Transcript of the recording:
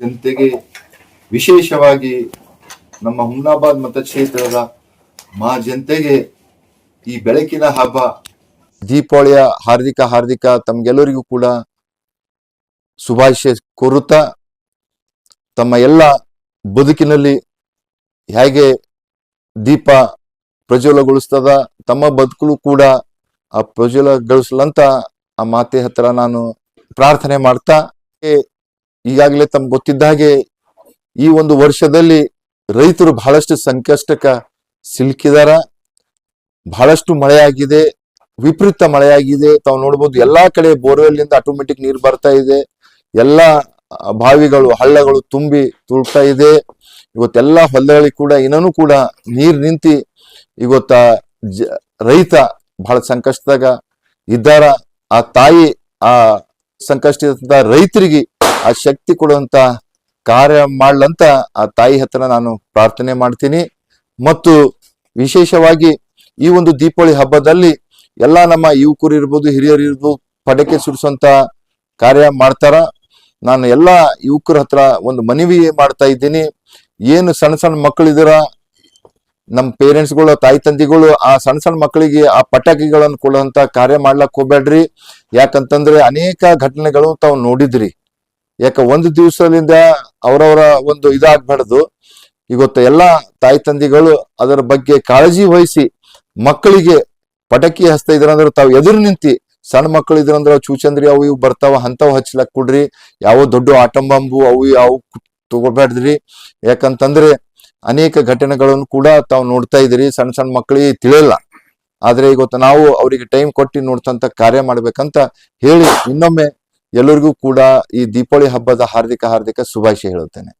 ಜನತೆಗೆ ವಿಶೇಷವಾಗಿ ನಮ್ಮ ಹುಮ್ನಾಬಾದ್ ಮತಕ್ಷೇತ್ರದ ಮಾ ಜನತೆಗೆ ಈ ಬೆಳಕಿನ ಹಬ್ಬ, ದೀಪಾವಳಿಯ ಹಾರ್ದಿಕ ಹಾರ್ದಿಕ ತಮ್ಗೆಲ್ಲರಿಗೂ ಕೂಡ ಶುಭಾಶಯ ಕೋರುತ್ತಾ ತಮ್ಮ ಎಲ್ಲ ಬದುಕಿನಲ್ಲಿ ಹೇಗೆ ದೀಪ ಪ್ರಜ್ವಲಗೊಳಿಸ್ತದ, ತಮ್ಮ ಬದುಕಲು ಕೂಡ ಆ ಪ್ರಜ್ವಲಗೊಳಿಸಲಂತ ಆ ಮಾತೆ ಹತ್ರ ನಾನು ಪ್ರಾರ್ಥನೆ ಮಾಡ್ತಾ ಈಗಾಗಲೇ ತಮ್ಗೆ ಗೊತ್ತಿದ್ದ ಹಾಗೆ ಈ ಒಂದು ವರ್ಷದಲ್ಲಿ ರೈತರು ಬಹಳಷ್ಟು ಸಂಕಷ್ಟಕ್ಕ ಸಿಲುಕಿದಾರ. ಬಹಳಷ್ಟು ಮಳೆಯಾಗಿದೆ, ವಿಪರೀತ ಮಳೆಯಾಗಿದೆ. ತಾವು ನೋಡ್ಬೋದು ಎಲ್ಲಾ ಕಡೆ ಬೋರ್ವೆಲ್ನಿಂದ ಆಟೋಮೆಟಿಕ್ ನೀರು ಬರ್ತಾ ಇದೆ. ಎಲ್ಲಾ ಬಾವಿಗಳು, ಹಳ್ಳಗಳು ತುಂಬಿ ತುಳ್ತಾ ಇದೆ. ಇವತ್ತೆಲ್ಲ ಹೊಲಗಳಿಗೆ ಕೂಡ ಇನ್ನೂ ಕೂಡ ನೀರ್ ನಿಂತಿ ಇವತ್ತ ರೈತ ಬಹಳ ಸಂಕಷ್ಟದಾಗ ಇದ್ದಾರ. ಆ ತಾಯಿ ಆ ಸಂಕಷ್ಟದ ರೈತರಿಗೆ ಆ ಶಕ್ತಿ ಕೊಡುವಂತ ಕಾರ್ಯ ಮಾಡ್ಲಂತ ಆ ತಾಯಿ ಹತ್ರ ನಾನು ಪ್ರಾರ್ಥನೆ ಮಾಡ್ತೀನಿ. ಮತ್ತು ವಿಶೇಷವಾಗಿ ಈ ಒಂದು ದೀಪಾವಳಿ ಹಬ್ಬದಲ್ಲಿ ಎಲ್ಲಾ ನಮ್ಮ ಯುವಕರು ಇರ್ಬೋದು, ಹಿರಿಯರು ಇರ್ಬೋದು, ಪಟಾಕಿ ಸುಡಿಸುವಂತ ಕಾರ್ಯ ಮಾಡ್ತಾರ. ನಾನು ಎಲ್ಲಾ ಯುವಕರ ಹತ್ರ ಒಂದು ಮನವಿ ಮಾಡ್ತಾ ಇದ್ದೀನಿ. ಏನು ಸಣ್ಣ ಸಣ್ಣ ಮಕ್ಕಳಿದಿರ, ನಮ್ಮ ಪೇರೆಂಟ್ಸ್ಗಳು, ತಾಯಿ ತಂದೆಗಳು ಆ ಸಣ್ಣ ಸಣ್ಣ ಮಕ್ಕಳಿಗೆ ಆ ಪಟಾಕಿಗಳನ್ನು ಕೊಡುವಂತ ಕಾರ್ಯ ಮಾಡ್ಲಕ್ ಹೋಗ್ಬೇಡ್ರಿ ಯಾಕಂತಂದ್ರೆ ಅನೇಕ ಘಟನೆಗಳು ತಾವು ನೋಡಿದ್ರಿ. ಯಾಕ ಒಂದು ದಿವಸದಿಂದ ಅವರವರ ಒಂದು ಇದಾಗ್ಬಾರ್ದು. ಇವತ್ತು ಎಲ್ಲ ತಾಯಿ ತಂದೆಗಳು ಅದರ ಬಗ್ಗೆ ಕಾಳಜಿ ವಹಿಸಿ ಮಕ್ಕಳಿಗೆ ಪಟಾಕಿ ಹಚ್ತಾ ಇದ್ರಂದ್ರೆ ತಾವು ಎದುರು ನಿಂತಿ ಸಣ್ಣ ಮಕ್ಕಳು ಇದ್ರಂದ್ರೆ ಚೂಚಂದ್ರಿ ಅವು ಇವು ಬರ್ತಾವ ಅಂತವ್ ಹಚ್ಲಕ್ ಕೊಡ್ರಿ. ಯಾವ ದೊಡ್ಡ ಆಟಂ ಬಾಂಬು ಅವು ಅವು ತಗೋಬೇಡ್ರಿ ಯಾಕಂತಂದ್ರೆ ಅನೇಕ ಘಟನೆಗಳನ್ನು ಕೂಡ ತಾವು ನೋಡ್ತಾ ಇದ್ರಿ ಸಣ್ಣ ಸಣ್ಣ ಮಕ್ಕಳಿಗೆ ತಿಳಿಯಲ್ಲ. ಆದ್ರೆ ಇವತ್ತು ನಾವು ಅವರಿಗೆ ಟೈಮ್ ಕೊಟ್ಟು ನೋಡ್ತಂತ ಕಾರ್ಯ ಮಾಡ್ಬೇಕಂತ ಹೇಳಿ ಇನ್ನೊಮ್ಮೆ ಎಲ್ಲರಿಗೂ ಕೂಡ ಈ ದೀಪಾವಳಿ ಹಬ್ಬದ ಹಾರ್ದಿಕ ಹಾರ್ದಿಕ ಶುಭಾಶಯ ಹೇಳುತ್ತೇನೆ